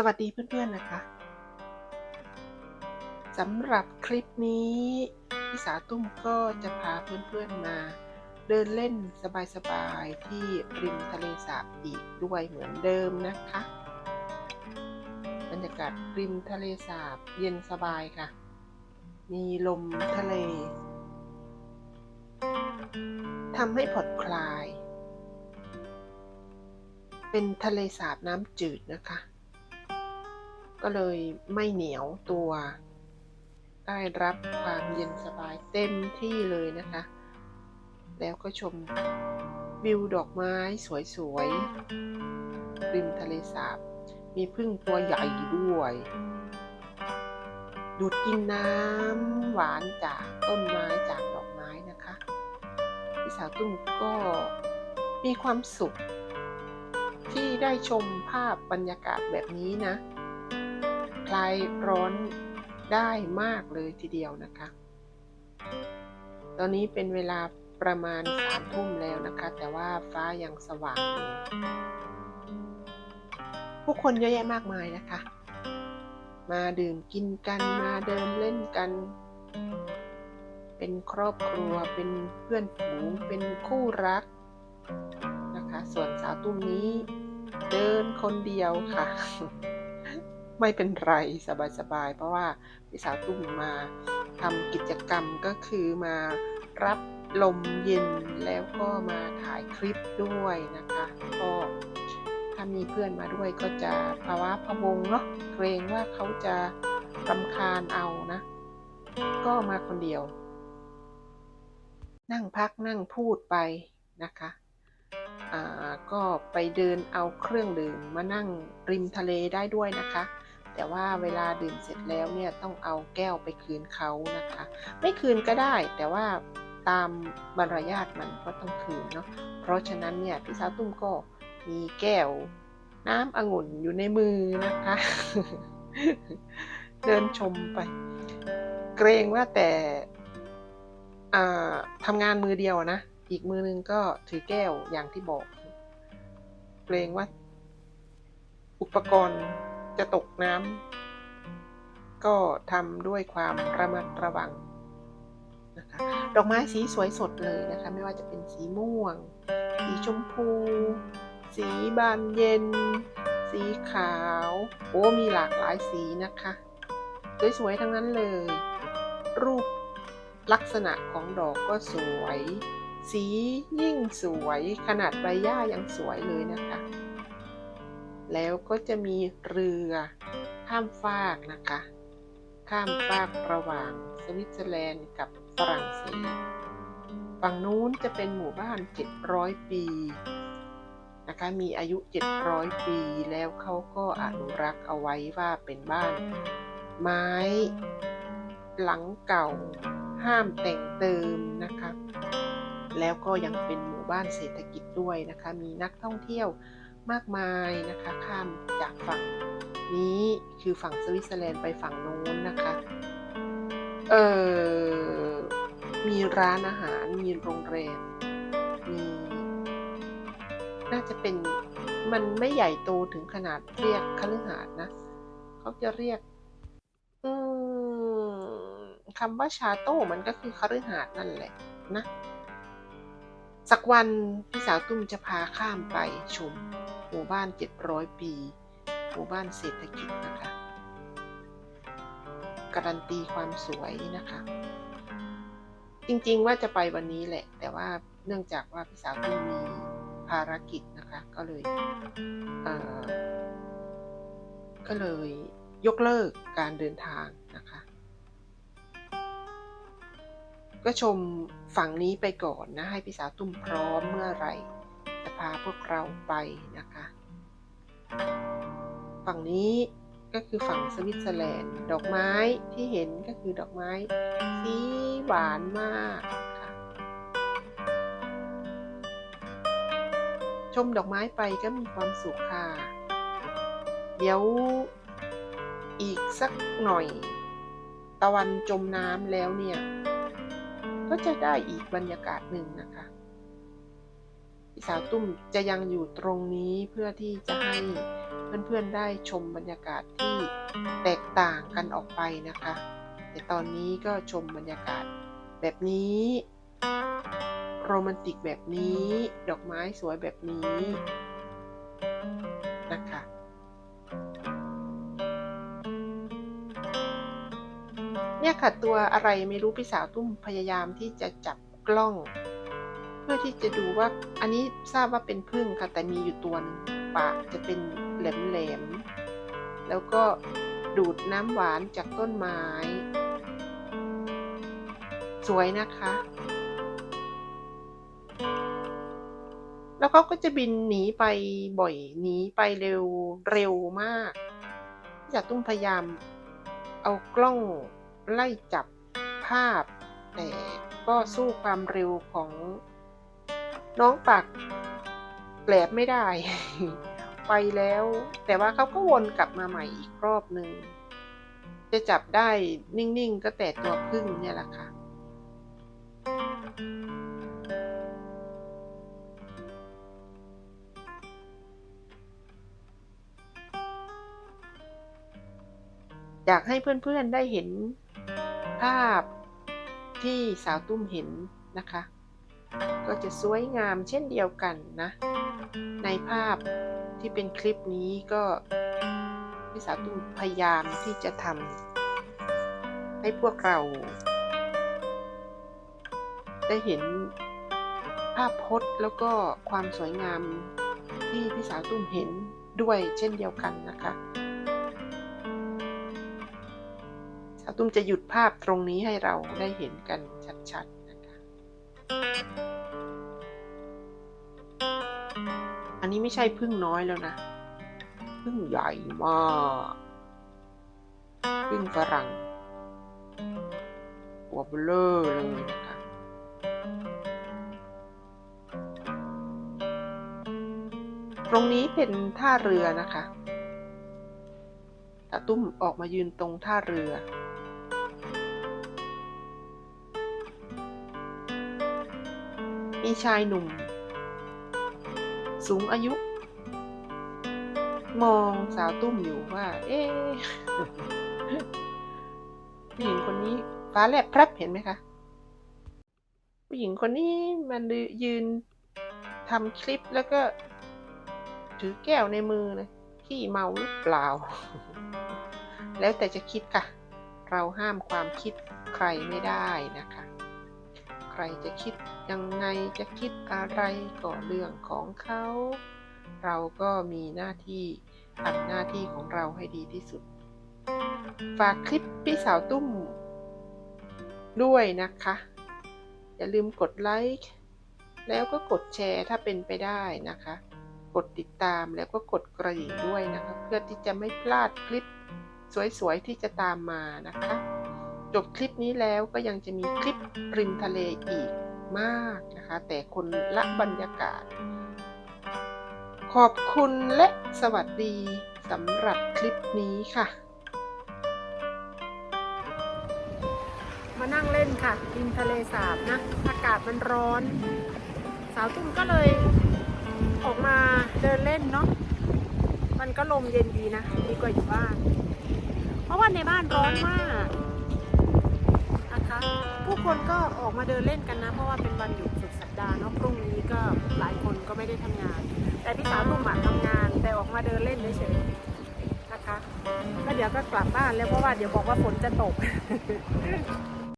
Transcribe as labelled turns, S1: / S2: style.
S1: สวัสดีเพื่อนๆนะคะสำหรับคลิปนี้พี่สาตุ้มก็จะพาเพื่อนๆมา เดินเล่นสบายๆที่ริมทะเลสาบอีกด้วยเหมือนเดิมนะคะ บรรยากาศริมทะเลสาบเย็นสบายค่ะ มีลมทะเลทำให้ผ่อนคลาย เป็นทะเลสาบน้ำจืดนะคะ ก็เลยไม่เหนียวตัว ได้รับความเย็นสบายเต็มที่เลยนะคะ แล้วก็ชมวิวดอกไม้สวยๆ ริมทะเลสาบ มีพึ่งตัวใหญ่ด้วย ดูดกินน้ำหวานจากต้นไม้จากดอกไม้นะคะพี่สาวตุ้มก็มีความสุข ที่ได้ชมภาพบรรยากาศแบบนี้นะ คลายร้อนได้มากเลยทีเดียวนะคะ ตอนนี้เป็นเวลาประมาณสามทุ่มแล้วนะคะ แต่ว่าฟ้ายังสว่างอยู่ผู้คนเยอะแยะมากมายนะคะ มาดื่มกินกันมาเดินเล่นกัน เป็นครอบครัวเป็นเพื่อนฝูงเป็นคู่รักนะคะ ส่วนสาวตุ้มนี้เดินคนเดียวค่ะ ไม่เป็นไรสบายๆ เพราะว่าพี่สาวตุ้มมาทำกิจกรรมก็คือมารับลมเย็นแล้วก็มาถ่ายคลิปด้วยนะคะก็ถ้ามีเพื่อนมาด้วยก็จะภาวะพะวงเนาะเกรงว่าเขาจะรำคาญเอานะ ก็มาคนเดียว นั่งพักนั่งพูดไปนะคะอ่าก็ไปเดินเอาเครื่องดื่มมานั่งริมทะเลได้ด้วยนะคะ แต่ว่าเวลาดื่มเสร็จแล้วเนี่ยต้องเอาแก้วไปคืนเขานะคะ ไม่คืนก็ได้แต่ว่าตามบรรยาทมันก็ต้องคืนเนาะเพราะฉะนั้นเนี่ยพี่สาวตุ้มก็มีแก้วน้ำองุ่นอยู่ในมือนะคะ เดินชมไป เกรงว่าแต่ทำงานมือเดียวนะ อีกมือนึงก็ถือแก้วอย่างที่บอก เกรงว่าอุปกรณ์ จะตกน้ำก็ทำด้วยความระมัดระวังนะคะดอกไม้สีสวยสดเลยนะคะ ไม่ว่าจะเป็นสีม่วง สีชมพู สีบานเย็น สีขาว โอ้มีหลากหลายสีนะคะ สวยๆทั้งนั้นเลย รูปลักษณะของดอกก็สวย สียิ่งสวย ขนาดใบหญ้ายังสวยเลยนะคะ แล้วก็จะมีเรือข้ามฟากนะคะ ข้ามฟากระหว่างสวิตเซอร์แลนด์กับฝรั่งเศส ฝั่งนู้นจะเป็นหมู่บ้าน 700 ปีนะคะ มีอายุ 700 ปี แล้วเขาก็อนุรักษ์เอาไว้ว่าเป็นบ้านไม้ หลังเก่า ห้ามแต่งเติมนะคะ แล้วก็ยังเป็นหมู่บ้านเศรษฐกิจด้วยนะคะ มีนักท่องเที่ยว มากมายนะคะ ข้ามจากฝั่งนี้คือฝั่งสวิตเซอร์แลนด์ไปฝั่งโน้นนะคะเออมีร้านอาหารมีโรงแรมมีน่าจะเป็นมันไม่ใหญ่โตถึงขนาดเรียกคฤหาสน์นะเขาจะเรียกคำว่าชาโต้มันก็คือคฤหาสน์นั่นแหละนะ สักวันพี่สาวตุ้มจะพาข้ามไปชม หมู่บ้าน 700 ปี หมู่บ้านเศรษฐกิจนะคะ การันตีความสวยนะคะ จริงๆว่าจะไปวันนี้แหละ แต่ว่าเนื่องจากว่าพี่สาวตุ้มมีภารกิจนะคะ ก็เลยเก็เลยยกเลิกการเดินทางนะคะ ก็ชมฝั่งนี้ไปก่อนนะ ให้พี่สาวตุ้มพร้อมเมื่อไหร่ จะพาพวกเราไปนะคะ ฝั่งนี้ก็คือฝั่งสวิตเซอร์แลนด์ ดอกไม้ที่เห็นก็คือดอกไม้สีหวานมากค่ะ ชมดอกไม้ไปก็มีความสุขค่ะ เดี๋ยวอีกสักหน่อย ตะวันจมน้ำแล้วเนี่ย ก็จะได้อีกบรรยากาศหนึ่งนะคะ สาวตุ้มจะยังอยู่ตรงนี้เพื่อที่จะให้เพื่อนๆได้ชมบรรยากาศที่แตกต่างกันออกไปนะคะ แต่ตอนนี้ก็ชมบรรยากาศแบบนี้โรแมนติกแบบนี้ ดอกไม้สวยแบบนี้นะคะเนี่ยค่ะตัวอะไรไม่รู้พี่สาวตุ้มพยายามที่จะจับกล้อง พื่อที่จะดูว่าอันนี้ทราบว่าเป็นพึ่งค่ะ แต่มีอยู่ตัวหนึงปากจะเป็นแหลมๆแล้วก็ดูดน้ำหวานจากต้นไม้ สวยนะคะ แล้วเขาก็จะบินหนีไปบ่อยหนีไปเร็วเร็วมากพี่าตุ้มพยายามเอากล้องไล่จับภาพ แต่ก็สู้ความเร็วของ น้องปากแกลบไม่ได้ ไปแล้ว แต่ว่าเขาก็วนกลับมาใหม่อีกรอบหนึ่งจะจับได้นิ่งๆก็แต่ตัวพึ่งเนี่ยแหละค่ะ อยากให้เพื่อนๆได้เห็นภาพที่สาวตุ้มเห็นนะคะ ก็จะสวยงามเช่นเดียวกันนะ ในภาพที่เป็นคลิปนี้ก็พี่สาวตุ้มพยายามที่จะทำให้พวกเรา ได้เห็นภาพพจน์แล้วก็ความสวยงามที่พี่สาวตุ้มเห็นด้วยเช่นเดียวกันนะคะสาวตุ้มจะหยุดภาพตรงนี้ให้เราได้เห็นกันชัดๆ อันนี้ไม่ใช่พึ่งน้อยแล้วนะ พึ่งใหญ่มาก พึ่งฝรั่งหัวเบลอเลยนะคะตรงนี้เป็นท่าเรือนะคะตาตุ้มออกมายืนตรงท่าเรือ มีชายหนุ่ม สูงอายุ มองสาวตุ้มอยู่ว่า เอ๊ผู้หญิงคนนี้ฟ้าแลบพรับเห็นไหมคะ ผู้หญิงคนนี้มันยืนทำคลิปแล้วก็ ถือแก้วในมือเลยขี้เมาหรือเปล่า แล้วแต่จะคิดค่ะ เราห้ามความคิดใครไม่ได้นะคะ ใครจะคิด ยังไงจะคิดอะไรก็เรื่องของเขา เราก็มีหน้าที่ทำหน้าที่ของเราให้ดีที่สุด ฝากคลิปพี่สาวตุ้มด้วยนะคะ อย่าลืมกดไลค์แล้วก็กดแชร์ถ้าเป็นไปได้นะคะ กดติดตามแล้วก็กดกระดิ่งด้วยนะคะ เพื่อที่จะไม่พลาดคลิปสวยๆที่จะตามมานะคะ จบคลิปนี้แล้วก็ยังจะมีคลิปริมทะเลอีก มากนะคะ แต่คนละบรรยากาศ ขอบคุณและสวัสดีสำหรับคลิปนี้ค่ะ
S2: มานั่งเล่นค่ะริมทะเลสาบนะ อากาศมันร้อน สาวตุ้มก็เลยออกมาเดินเล่นเนาะมันก็ลมเย็นดีนะ ดีกว่าอยู่บ้าน เพราะว่าในบ้านร้อนมากนะคะผู้ คนก็ออกมาเดินเล่นกันนะ เพราะว่าเป็นวันหยุดสุดสัปดาห์เนาะพรุ่งนี้ก็หลายคนก็ไม่ได้ทำงาน แต่พี่สาวตุ้มอะทำงาน แต่ออกมาเดินเล่นเฉยๆนะคะก็เดี๋ยวก็กลับบ้านแล้วเพราะว่าเดี๋ยวบอกว่าฝนจะตก